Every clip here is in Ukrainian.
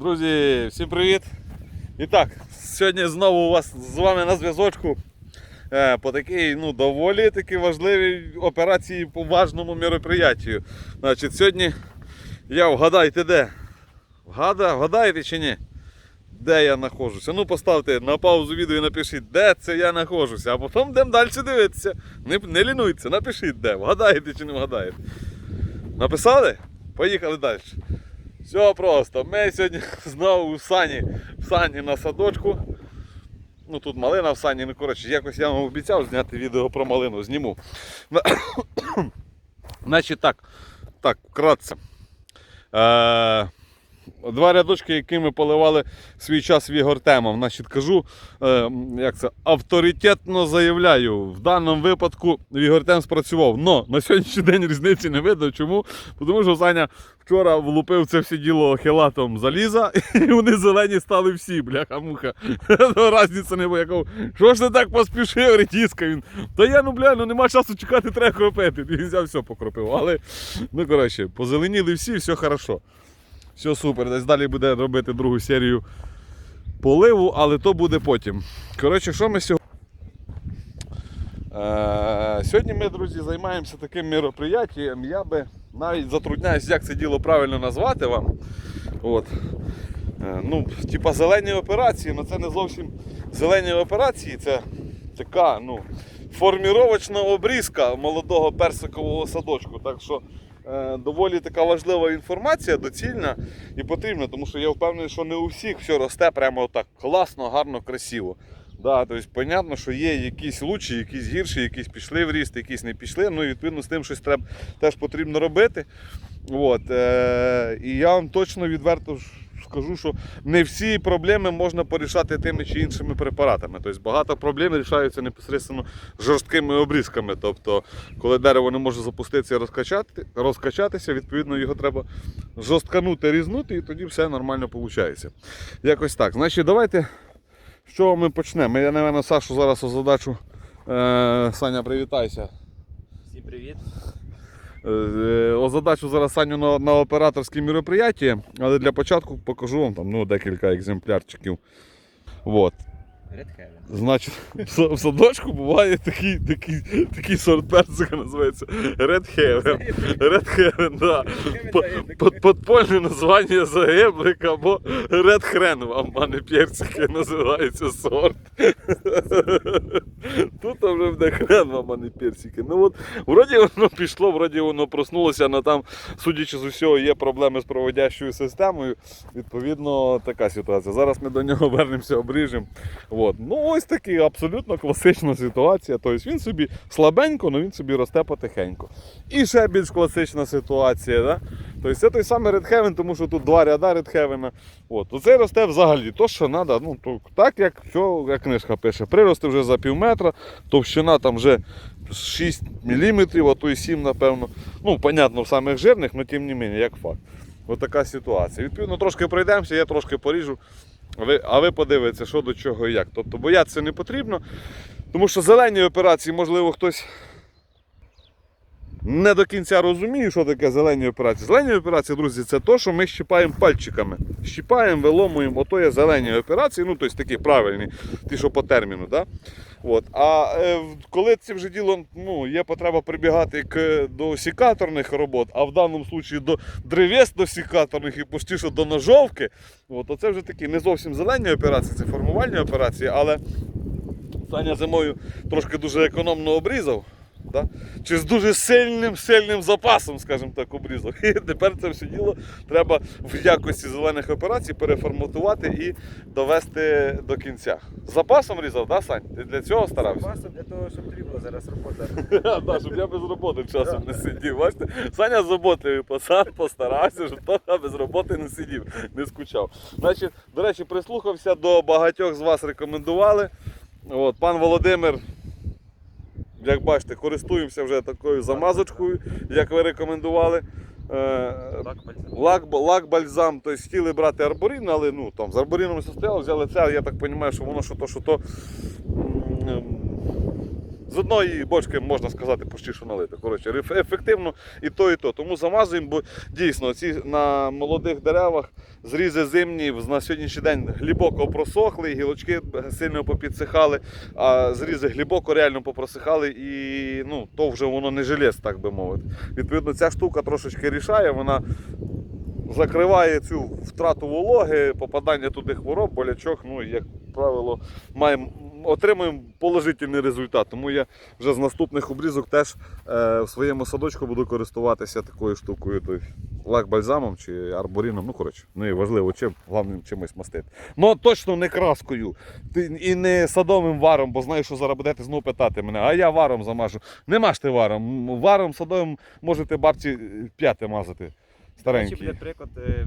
Друзі, всім привіт! І так, сьогодні знову у вас з вами на зв'язочку е, по такій ну, доволі таки важливій операції по важному мероприятию. Значить, сьогодні я вгадайте де? Вгада, вгадаєте чи ні? Де я знаходжуся? Ну поставте на паузу відео і напишіть, де це я знаходжуся, а потім йдемо далі дивитися. Не, не лінуйтеся, напишіть де. Вгадаєте чи не вгадаєте. Написали? Поїхали далі. Все просто. Ми сьогодні знову в сані, в сані на садочку. Ну тут малина в сані, ну коротше, якось я вам обіцяв зняти відео про малину, зніму. Значить так, так, вкратце. Е, Два рядочки, які ми поливали свій час вігортемом. Значить, кажу, е, як це, авторитетно заявляю, в даному випадку вігортем спрацював. Но на сьогоднішній день різниці не видно. Чому? Тому що Саня вчора влупив це все діло хелатом заліза, і вони зелені стали всі, бляха-муха. Разниця не було. Що ж ти так поспішив, редіска він. Та я, ну бля, ну нема часу чекати, треба кропити. І взяв все покропив. Але, ну коротше, позеленіли всі, все хорошо. Все супер. Десь далі буде робити другу серію поливу, але то буде потім. Коротше, що ми сьогодні? Е, сьогодні ми, друзі, займаємося таким мероприятием. Я би навіть затрудняюсь, як це діло правильно назвати вам. От. Е, ну, типа зелені операції, але це не зовсім зелені операції, це така ну, форміровочна обрізка молодого персикового садочку. Так що е, доволі така важлива інформація, доцільна і потрібна, тому що я впевнений, що не у всіх все росте прямо так класно, гарно, красиво. Да, тобто, понятно, що є якісь лучші, якісь гірші, якісь пішли в ріст, якісь не пішли. Ну і відповідно з тим щось треба теж потрібно робити. От, е, і я вам точно відверто скажу, що не всі проблеми можна порішати тими чи іншими препаратами. Тобто багато проблем рішаються непосередньо жорсткими обрізками. Тобто, коли дерево не може запуститися і розкачати, розкачатися, відповідно його треба жорстканути, різнути, і тоді все нормально виходить. Якось так. Значить, давайте. З чого ми почнемо? Я, напевно, Сашу зараз задачу. Е, Саня, привітайся. Всім привіт. Е, е, озадачу зараз Саню на, на операторське мероприятие, але для початку покажу вам там, ну, декілька екземплярчиків. Вот. Значить, в садочку буває такий, такий, такий сорт персика, називається Red Heaven. Red Heaven, да. Под- Подпольне названня загиблик або Red Хрен вам, а не персики називається сорт. Тут вже буде хрен вам, а не персики. Ну от, вроді воно пішло, вроді воно проснулося, але там, судячи з усього, є проблеми з проводящою системою. Відповідно, така ситуація. Зараз ми до нього вернемося, обріжемо. От. Ну, ось такі абсолютно класична ситуація. Тобто він собі слабенько, але він собі росте потихеньку. І ще більш класична ситуація. Да? Тобто це той самий Heaven, тому що тут два ряда. От. Оцей росте взагалі то, що треба. Ну, то, так, як, що, як книжка пише. Прирости вже за пів метра, товщина там вже 6 мм, а то і 7, напевно. Ну, понятно, в самих жирних, але тим не менше, як факт. Ось така ситуація. Відповідно, трошки пройдемося, я трошки поріжу. А ви, а ви подивитеся, що до чого і як. Тобто боятися не потрібно. Тому що зелені операції, можливо, хтось не до кінця розуміє, що таке зелені операції. Зелені операції, друзі, це те, що ми щипаємо пальчиками. Щипаємо, виломуємо, ото є зелені операції, ну тобто такі правильні, ті, що по терміну. Да? От. А е, коли це вже діло ну, є потреба прибігати к, до сікаторних робот, а в даному випадку до древесно-сікаторних і пустіше до ножовки, от, то це вже такі не зовсім зелені операції, це формувальні операції, але Саня зимою трошки дуже економно обрізав. Да? Чи з дуже сильним сильним запасом, скажімо так, обрізав. І тепер це все діло треба в якості зелених операцій переформатувати і довести до кінця. З запасом різав, да, Сань? Ти для цього старався? Запасом для того, щоб дрібла зараз робота. Да, щоб я без роботи часом не сидів. Бачите? Саня з роботою пацан постарався, щоб того без роботи не сидів, не скучав. Значить, до речі, прислухався до багатьох з вас рекомендували. От, пан Володимир, як бачите, користуємося вже такою замазочкою, як ви рекомендували. Е, Лак, лак бальзам, тобто хотіли брати арборін, але ну, там, з арборіном все состояло, взяли це, я так розумію, що воно що то, що то з одної бочки можна сказати, почти що налито. Коротше, ефективно і то, і то. Тому замазуємо, бо дійсно ці на молодих деревах зрізи зимні на сьогоднішній день глибоко просохли, гілочки сильно попідсихали, а зрізи глибоко реально попросихали і ну, то вже воно не желез, так би мовити. Відповідно, ця штука трошечки рішає, вона закриває цю втрату вологи, попадання туди хвороб, болячок, ну, як правило, маємо, отримуємо положительний результат. Тому я вже з наступних обрізок теж е, в своєму садочку буду користуватися такою штукою. Той, лак-бальзамом чи арборіном, ну коротше, не ну, важливо, чим, головним чимось мастити. Ну точно не краскою і не садовим варом, бо знаю, що зараз будете знову питати мене, а я варом замажу. Не мажте варом. Варом садовим можете бабці п'яти мазати. Буде приклад е, е,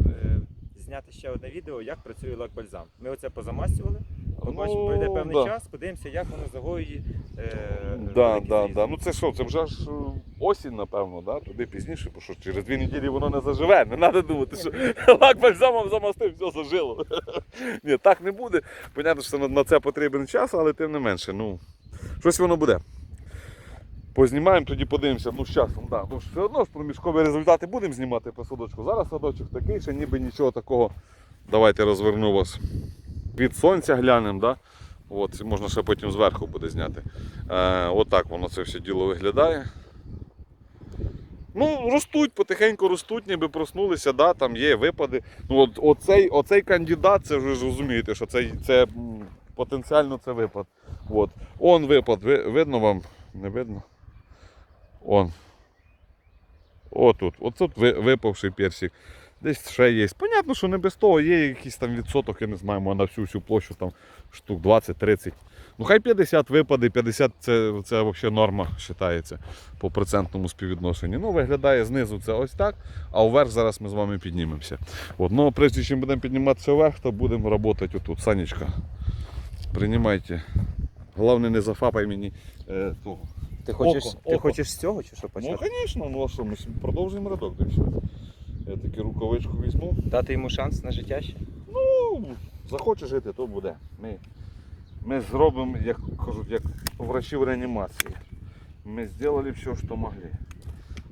зняти ще одне відео, як працює лак бальзам. Ми оце позамастювали, побачимо, Ну, пройде певний да. час, подивимося, як воно загоює. Е, Да, да, да. Ну це що, це вже ж е, осінь, напевно, да? туди пізніше, бо що через дві неділі воно не заживе. Не треба думати, що лак бальзамом замастив, все зажило. Ні, так не буде. Понятно, що на- на це потрібен час, але тим не менше, ну, щось воно буде. Познімаємо, тоді подивимося, ну з часом, да. Ну, все одно ж проміжкові результати будемо знімати по садочку. Зараз садочок такий, ще ніби нічого такого. Давайте розверну вас. Від сонця глянемо, да? От, можна ще потім зверху буде зняти. Е, отак воно це все діло виглядає. Ну, ростуть, потихеньку ростуть, ніби проснулися, да, там є випади. Ну, от, оцей, оцей кандидат, це ж розумієте, що це, це потенціально це випад. От. Он випад, ви, видно вам? Не видно? Он. Отут. Оцут ви- випавший персик. Десь ще є. Понятно, що не без того є якийсь там відсоток, я не знаю, на всю всю площу там штук 20-30. Ну хай 50 випаде, 50 це, це взагалі норма вважається по процентному співвідношенню. Ну, виглядає знизу це ось так, а вверх зараз ми з вами піднімемося. От, ну, прежде чим будемо підніматися вверх, то будемо працювати отут. Санечка, приймайте. Головне, не зафапай мені е, того. Ти хочеш, Око, ти око. хочеш з цього чи що Ну, звісно, ну а що, ми продовжуємо рядок, так. Я таки рукавичку візьму. Дати йому шанс на життя ще? Ну, захоче жити, то буде. Ми, ми зробимо, як кажуть, як врачі в реанімації. Ми зробили все, що могли.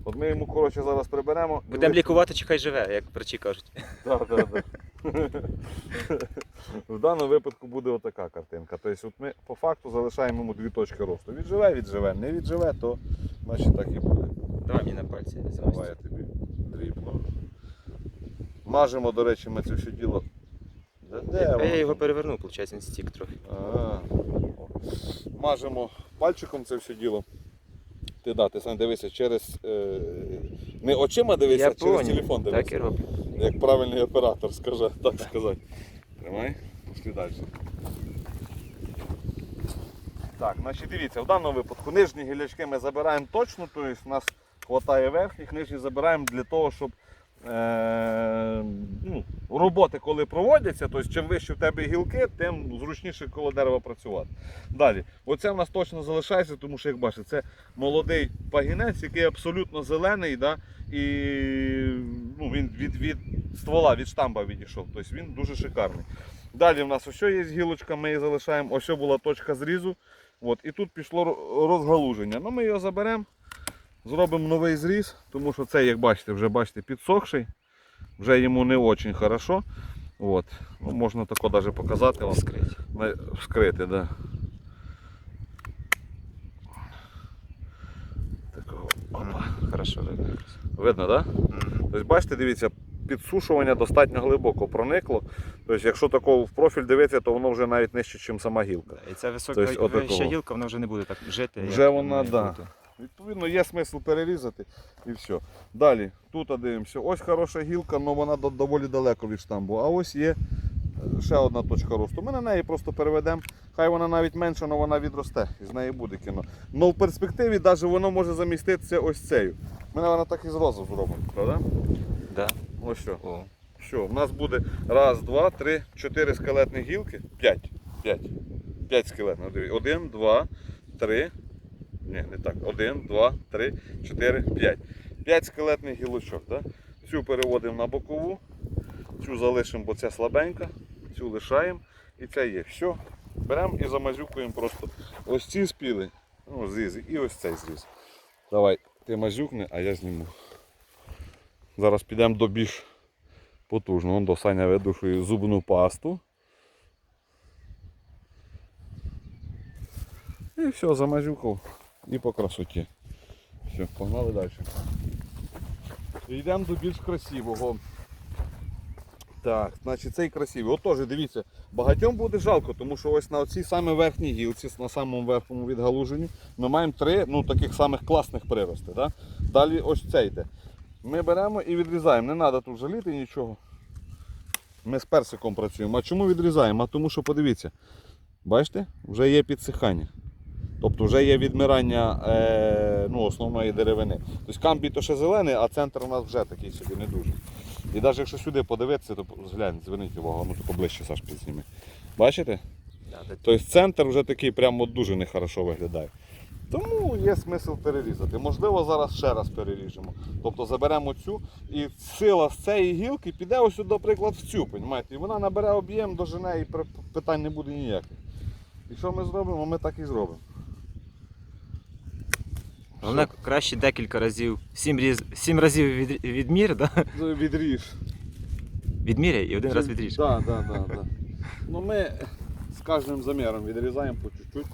От ми йому, коротше, зараз приберемо. Будемо лікувати, чи хай живе, як врачі кажуть. Да, да, да. В даному випадку буде отака картинка. Тобто от ми по факту залишаємо йому дві точки росту. Відживе, відживе. Не відживе, то значить так і буде. Давай мені на пальці. Давай я тобі дрібно. Мажемо, до речі, ми це все діло. Де, де А воно я його перевернув, виходить, він стік трохи. А. Мажемо пальчиком це все діло. Ти да, ти сам дивися через. Е, не очима дивися, а через телефон дивися. Так і роблю. Як правильний оператор, скаже, так сказати. Тримай, пішли далі. Так, значить дивіться, в даному випадку нижні гілячки ми забираємо точно, тобто у нас вистачає верхніх, нижні забираємо для того, щоб е, ну, роботи, коли проводяться, тобто чим вище в тебе гілки, тим зручніше коло дерева працювати. Далі, оце в нас точно залишається, тому що, як бачите, це молодий пагінець, який абсолютно зелений, да, і ну, він від, від ствола, від штамба відійшов. Тобто він дуже шикарний. Далі в нас ось є гілочка, ми її залишаємо, ось була точка зрізу. От, і тут пішло розгалуження. Ну, ми його заберемо, зробимо новий зріз, тому що цей, як бачите, вже бачите, підсохший. Вже йому не дуже хорошо. От. Ну, можна тако навіть показати. На- Вскрити, да. Такого. Опа. Хорошо видно. Видно, так? Да? Тобто, бачите, дивіться, підсушування достатньо глибоко проникло. Тобто, якщо такого в профіль дивитися, то воно вже навіть нижче, ніж сама гілка. І ця висока Тобто, гілка, вона вже не буде так жити. Вже як вона, має да. Відповідно, є смисл перерізати і все. Далі, тут дивимося. Ось хороша гілка, але вона доволі далеко від штамбу. А ось є е, ще одна точка росту. Ми на неї просто переведемо. Хай вона навіть менша, але вона відросте. І з неї буде кіно. Але в перспективі навіть воно може заміститися ось цею. Ми, напевно, так і зразу зробимо, правда? Да. Ось що. О. Що, в нас буде раз, два, три, чотири скелетні гілки. П'ять. П'ять. П'ять скелетних. Один, два, три. Ні, не так. Один, два, три, чотири, п'ять. П'ять скелетних гілочок. Да? Цю переводимо на бокову, цю залишимо, бо ця слабенька, цю лишаємо і ця є. Все. Беремо і замазюкуємо просто. Ось ці спіли. Ну, зріз. І ось цей зріз. Давай, ти мазюкни, а я зніму. Зараз підемо до більш потужного. До Саня видушує зубну пасту. І все, замазюкав. І по красоті. Все, погнали далі. Йдемо до більш красивого. Так, значить цей красивий. От теж дивіться, багатьом буде жалко, тому що ось на цій саме верхній гілці, на самому верхньому відгалуженні, ми маємо три ну, таких самих класних прирости. Да? Далі ось цей йде. Ми беремо і відрізаємо. Не треба тут жаліти нічого. Ми з персиком працюємо. А чому відрізаємо? А тому що подивіться, бачите, вже є підсихання. Тобто вже є відмирання е, ну, основної деревини. Тобто камбій то ще зелений, а центр у нас вже такий собі не дуже. І навіть якщо сюди подивитися, то зглянь, зверніть увагу, ну тако ближче Саш підзніми. Бачите? Тобто центр вже такий прямо дуже нехорошо виглядає. Тому є смисл перерізати. Можливо, зараз ще раз переріжемо. Тобто заберемо цю і сила з цієї гілки піде ось, наприклад, в цю, понімаєте? І вона набере об'єм, дожене і питань не буде ніяких. І що ми зробимо? Ми так і зробимо. Головне краще декілька разів, сім, різ... сім разів від... відмір, да? Відріж. відміряй і один раз відріж. Так, так, так. Ну ми з кожним заміром відрізаємо по чуть-чуть.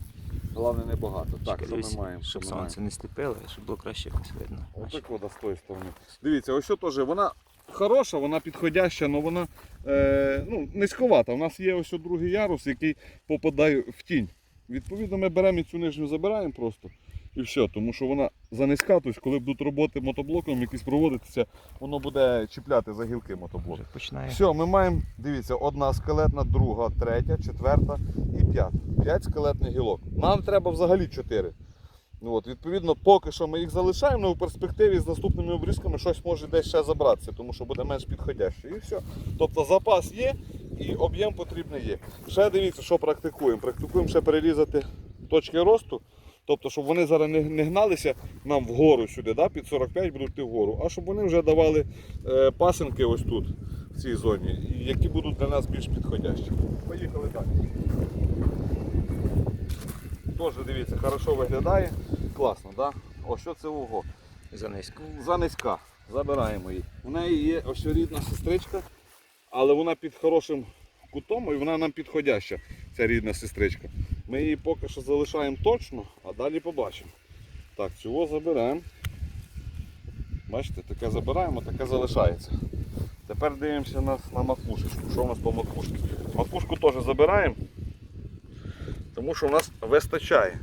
Головне не багато. Так, що ми маємо? Щоб Що ми маємо? сонце не сліпило, щоб було краще якось видно. Отак вода з тої сторони. Дивіться, ось що теж вона хороша, вона підходяща, але вона е, ну, низьковата. У нас є ось другий ярус, який попадає в тінь. Відповідно, ми беремо і цю нижню забираємо просто. І все, тому що вона занизька, тобто коли будуть роботи мотоблоком якісь проводитися, воно буде чіпляти за гілки мотоблок. Починає. Все, ми маємо, дивіться, одна скелетна, друга, третя, четверта і п'ята. П'ять скелетних гілок. Нам треба взагалі чотири. Ну, От, відповідно, поки що ми їх залишаємо, але в перспективі з наступними обрізками щось може десь ще забратися, тому що буде менш підходяще. І все. Тобто запас є і об'єм потрібний є. Ще дивіться, що практикуємо. Практикуємо ще перерізати точки росту. Тобто, щоб вони зараз не, не гналися нам вгору сюди, да, під 45 будуть йти вгору, а щоб вони вже давали е, пасинки ось тут, в цій зоні, які будуть для нас більш підходящі. Поїхали далі. Теж дивіться, хорошо виглядає. Класно, да? Ось що це ого. За низько. Забираємо її. У неї є ось рідна сестричка, але вона під хорошим кутом і вона нам підходяща, ця рідна сестричка. Ми її поки що залишаємо точно, а далі побачимо. Так, цього заберемо. Бачите, таке забираємо, таке залишається. Тепер дивимося на, на макушечку. Що у нас по макушці? Макушку теж забираємо, тому що у нас вистачає.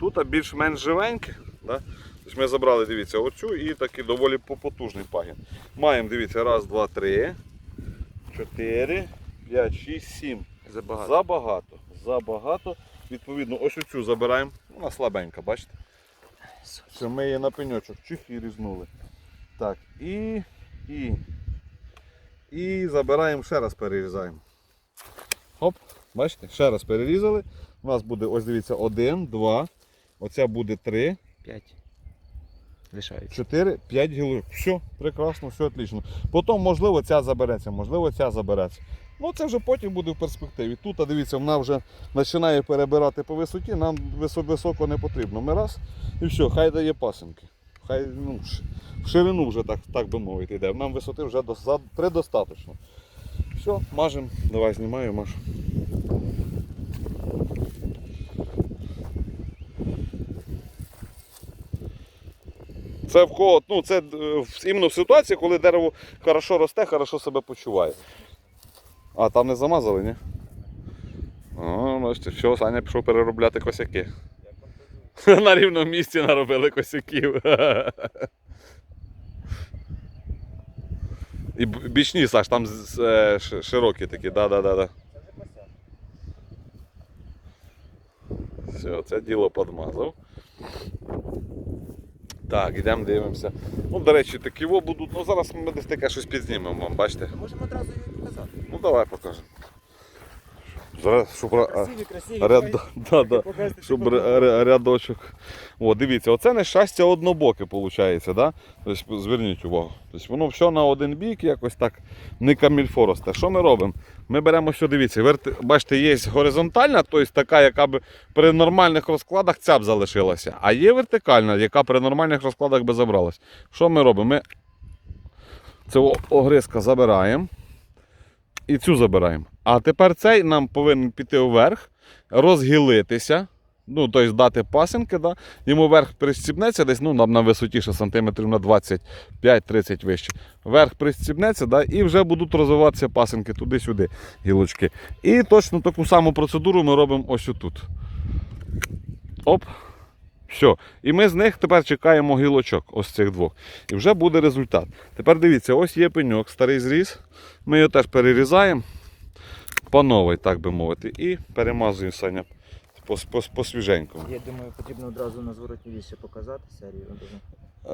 Тут більш-менш живеньке. Да? Тобто ми забрали, дивіться, оцю і такий доволі потужний пагін. Маємо, дивіться, раз, два, три, чотири, п'ять, шість, сім. Забагато. Забагато. Забагато. Відповідно, ось оцю забираємо. Вона слабенька, бачите? Це ми її на пеньочок чих і різнули. Так, і, і, і забираємо, ще раз перерізаємо. Хоп, бачите, ще раз перерізали. У нас буде, ось дивіться, один, два, оця буде три, П'ять. Лишається. 4, 5 гілок. Все, прекрасно, все отлично. Потім, можливо, ця забереться, можливо, ця забереться. Ну, це вже потім буде в перспективі. Тут, а дивіться, вона вже починає перебирати по висоті, нам високо не потрібно. Ми раз і все, хай дає пасинки. Хай ну, в ширину вже так, так би мовити йде. Нам висоти вже предостаточно. Все, мажемо. Давай знімаю, маж. Це в кого, ну це е, іменно в ситуації, коли дерево хорошо росте, хорошо себе почуває. А, там не замазали, ні? О, бачите, все, Саня пішов переробляти косяки. На рівному місці наробили косяків. І бічні, Саш, там е, широкі такі, да-да-да. Все, це діло підмазав. Так, йдемо дивимося. Ну, до речі, такі во будуть. Ну зараз ми десь таке щось підзнімемо, вам, бачите? Можемо одразу її показати. Ну давай покажемо. Ра- Щоб, Красиві, красиві. ряд, да, да, щоб рядочок. О, дивіться, оце нещастя однобоке виходить, да? Тобто, зверніть увагу. Тобто воно все на один бік, якось так не камільфо росте. Що ми робимо? Ми беремо що, дивіться, верти... бачите, є горизонтальна, тобто така, яка б при нормальних розкладах ця б залишилася. А є вертикальна, яка при нормальних розкладах би забралась. Що ми робимо? Ми цього огризка забираємо і цю забираємо. А тепер цей нам повинен піти вверх, розгілитися. Ну, тобто дати пасинки, да? йому верх пристібнеться десь ну, на, висоті ще сантиметрів на 25-30 вище. Верх пристібнеться, да? і вже будуть розвиватися пасинки туди-сюди, гілочки. І точно таку саму процедуру ми робимо ось отут. Оп. Все. І ми з них тепер чекаємо гілочок, ось цих двох. І вже буде результат. Тепер дивіться, ось є пеньок, старий зріз. Ми його теж перерізаємо по новій, так би мовити, і перемазуємо Саня по, по, по свіженькому. Я думаю, потрібно одразу на зворотній ще показати серію.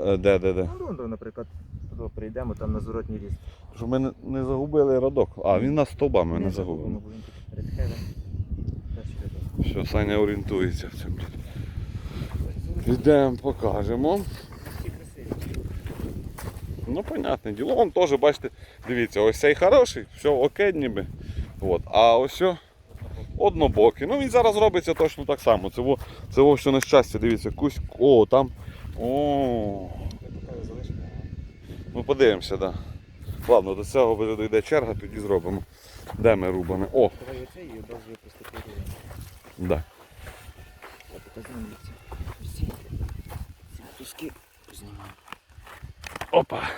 Е, Де, де, де? Ну, ну, наприклад, туди прийдемо, там на зворотній віз. Щоб ми не, не загубили радок. А, він нас стовбами не рядок. Все, Саня орієнтується в цьому. Йдемо, покажемо. Ну, понятне діло. Вон теж, бачите, дивіться, ось цей хороший, все окей ніби. От. А ось о, однобокий. Ну він зараз робиться точно так само. Це, во, це во все нещастя, дивіться, кусь. О, там. О, залишимо. ну подивимося, так. Да. Ладно, до цього вже дійде черга, тоді зробимо. Де ми рубимо? О, да. Я показую ці. Всі. Ці куски познімаю. Опа.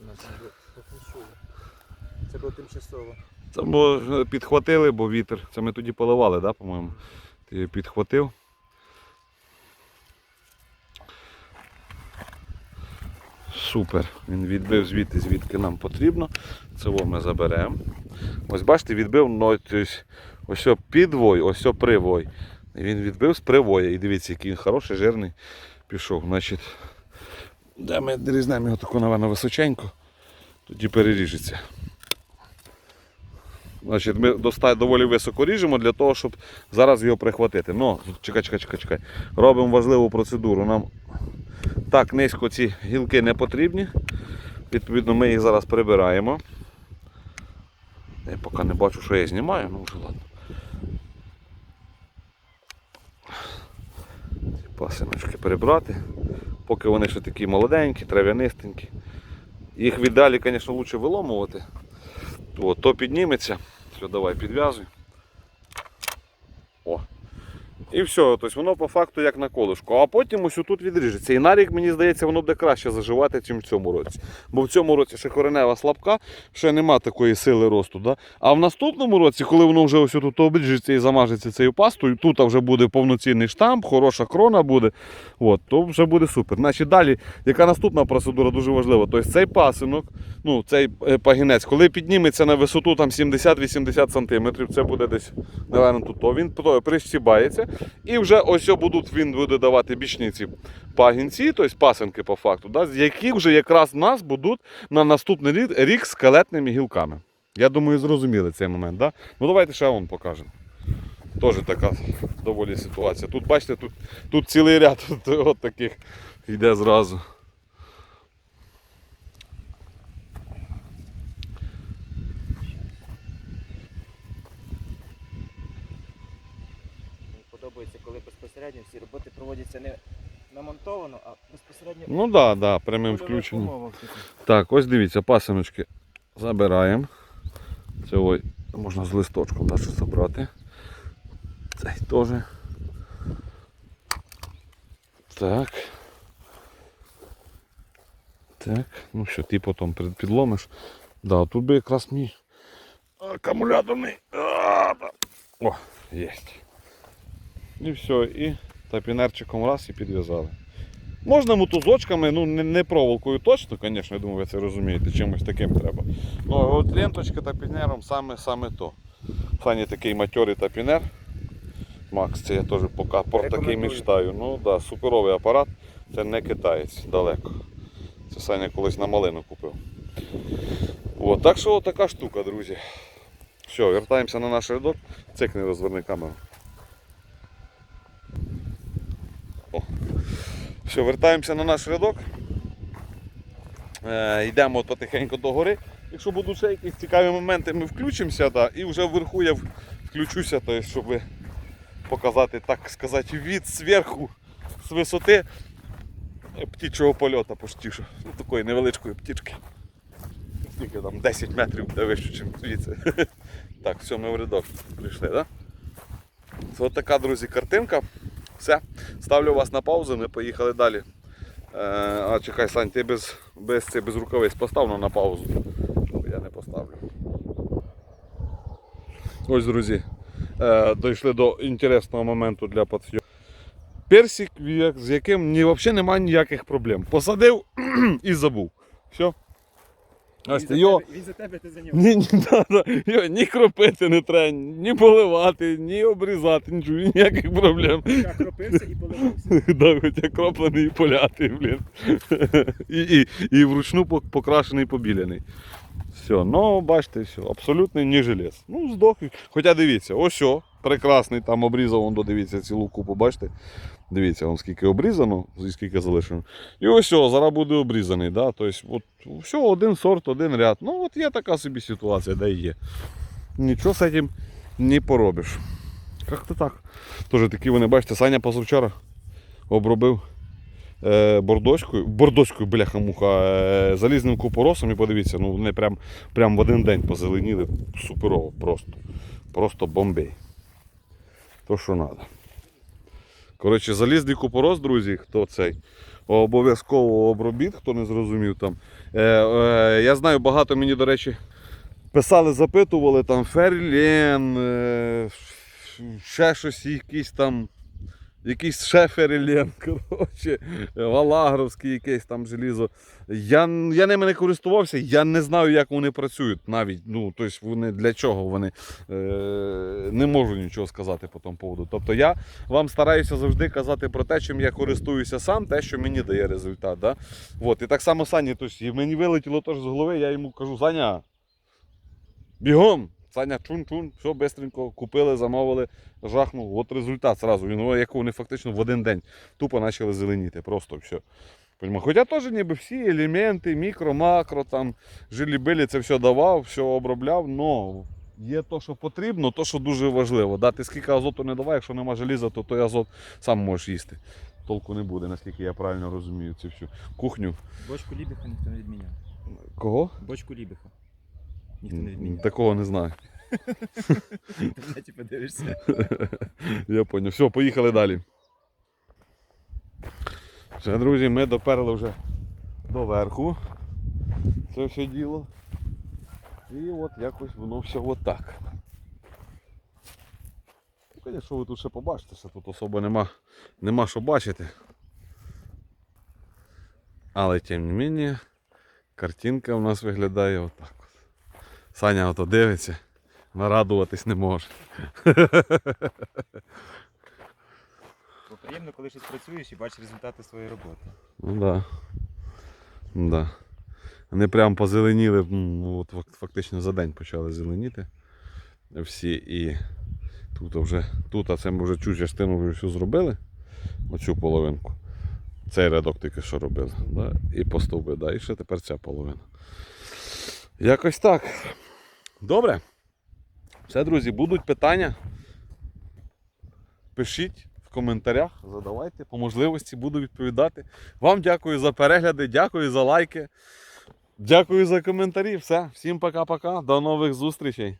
Було. Це було тимчасово. Це ми підхватили, бо вітер. Це ми тоді поливали, да, по-моєму. Ти її підхватив. Супер. Він відбив звідти, звідки нам потрібно. Це ми заберемо. Ось бачите, відбив ну, ось підвой, ось привой. І він відбив з привоя. І дивіться, який він хороший, жирний пішов. Значить, де ми різнемо його таку, напевно, височенько, тоді переріжеться. Значить, ми доволі високо ріжемо для того, щоб зараз його прихватити. Ну, чекай, чекай, чекай, чекай. Робимо важливу процедуру. Нам так низько ці гілки не потрібні. Відповідно, ми їх зараз прибираємо. Я поки не бачу, що я знімаю, ну вже ладно. Пасиночки прибрати. Поки вони ще такі молоденькі, трав'янистенькі. Їх віддалі, звісно, краще виломувати. От, то підніметься. Все, давай підв'язуй. О. І все, тобто воно по факту як на колишку. А потім ось тут відріжеться. І на рік, мені здається, воно буде краще заживати, ніж в цьому році. Бо в цьому році ще коренева слабка, ще нема такої сили росту. Да? А в наступному році, коли воно вже ось тут обріжеться і замажеться цією пастою, тут вже буде повноцінний штамп, хороша крона буде, от, то вже буде супер. Значить, далі, яка наступна процедура дуже важлива. Тобто цей пасинок, ну, цей е, пагінець, коли підніметься на висоту там 70-80 см, це буде десь, напевно, тут, то він прищібається. І вже ось будуть, він буде давати бічні ці пагінці, тобто пасинки по факту, да, з вже якраз нас будуть на наступний рік, скелетними гілками. Я думаю, зрозуміли цей момент. Да? Ну давайте ще вам покажемо. Теж така доволі ситуація. Тут, бачите, тут, тут цілий ряд от таких йде зразу. Подобається, коли безпосередньо всі роботи проводяться не намонтовано, а безпосередньо Ну так, да, да, прямим включенням. Так, ось дивіться, пасиночки забираємо. Це ой, можна з листочком да, що забрати. Цей теж. Так. Так, ну що, ти потім під- підломиш. Да, тут би якраз мій акумуляторний. О, є. І все, і тапінерчиком раз і підв'язали. Можна мотузочками, ну не, проволокою точно, звісно, я думаю, ви це розумієте, чимось таким треба. Ну, от ленточка тапінером саме, саме то. Сані такий матьорий тапінер. Макс, це я теж поки про такий мечтаю. Ну да, суперовий апарат, це не китаєць далеко. Це Саня колись на малину купив. От, так що така штука, друзі. Все, вертаємося на наш рядок. Цикни розверни камеру. Все, вертаємося на наш рядок. Е, йдемо потихеньку до гори. Якщо будуть ще якісь цікаві моменти, ми включимося да, і вже вверху я включуся, то щоб показати, так сказати, від зверху, з висоти е, птічого польоту почти. Ну, такої невеличкої птічки. Скільки там 10 метрів де вище, ніж звідси. Так, все, ми в рядок прийшли, так? Да? От така, друзі, картинка. Все. Ставлю вас на паузу, ми поїхали далі. Е, а чекай, Сань, ти без, без, це, без рукавиць постав ну, на паузу. Бо Я не поставлю. Ось, друзі, е, дійшли до інтересного моменту для подсйомки. Персик, з яким ні, взагалі немає ніяких проблем. Посадив і забув. Все. Ось він, за його, тебе, він за тебе, ти за нього. ні, ні, да, да. Його ні кропити не треба, ні поливати, ні обрізати, нічого, ніяких проблем. Я кропився і поливався. Да, хоча кроплений і полятий, блін. І, і, і вручну пок- покрашений побіляний. Все, ну бачите, все, абсолютний не желез. Ну, здох. Хоча дивіться, ось о, прекрасний там обрізав, он додивіться цілу купу, бачите? Дивіться, он скільки обрізано, скільки залишено. І ось о, зараз буде обрізаний. Да? Тобто, от, все, один сорт, один ряд. Ну, от є така собі ситуація, де є. Нічого з цим не поробиш. Як-то так. Тож такі вони, бачите, Саня позавчора обробив бордоською, бордоською, бляха-муха, е, залізним купоросом і подивіться, ну вони прям, прям в один день позеленіли. Суперово, просто. Просто бомбей. То, що треба. Коротше, залізний купорос, друзі, хто цей. Обов'язково обробіт, хто не зрозумів там. Е, е, я знаю, багато мені, до речі, писали, запитували там Ферлен, е, ще щось, якийсь там. Якийсь ще Ферлен, коротше, Валагровський якесь там желізо. Я, я ними не користувався, я не знаю, як вони працюють навіть. Ну, тобто вони для чого вони е, не можу нічого сказати по тому поводу. Тобто я вам стараюся завжди казати про те, чим я користуюся сам, те, що мені дає результат. Да? От, і так само Сані, тобто, мені вилетіло теж з голови, я йому кажу, Саня, бігом! Саня чун-чун, все бистренько купили, замовили, жахнув. От результат зразу. Він, о, як вони фактично в один день тупо почали зеленіти. Просто все. Хоча теж ніби всі елементи, мікро, макро, там, жилі-билі, це все давав, все обробляв, але є то, що потрібно, то, що дуже важливо. Да? Ти скільки азоту не давай, якщо нема желіза, то той азот сам можеш їсти. Толку не буде, наскільки я правильно розумію цю всю кухню. Бочку Лібіха ніхто не відміняв. Кого? Бочку Лібіха. Ніхто не відміняв. Такого не знаю. Я понял. Все, поїхали далі. Все, друзі, ми доперли вже до верху. Це все діло. І от якось воно все отак. Звісно, ви тут ще побачите, що тут особо нема, нема що бачити. Але тим не менше, картинка у нас виглядає отак. Саня ото дивиться, нарадуватись не може. Бо приємно, коли щось працюєш і бачиш результати своєї роботи. Ну да. Да. Вони прям позеленіли, ну, от фактично за день почали зеленіти. Всі і тут вже, тут а це ми вже цю частину вже всю зробили. Оцю половинку. Цей рядок тільки що робили. Да? І по стовби, да. і ще тепер ця половина. Якось так. Добре. Все, друзі, будуть питання. Пишіть в коментарях, задавайте, по можливості буду відповідати. Вам дякую за перегляди, дякую за лайки. Дякую за коментарі. Все, всім пока-пока. До нових зустрічей.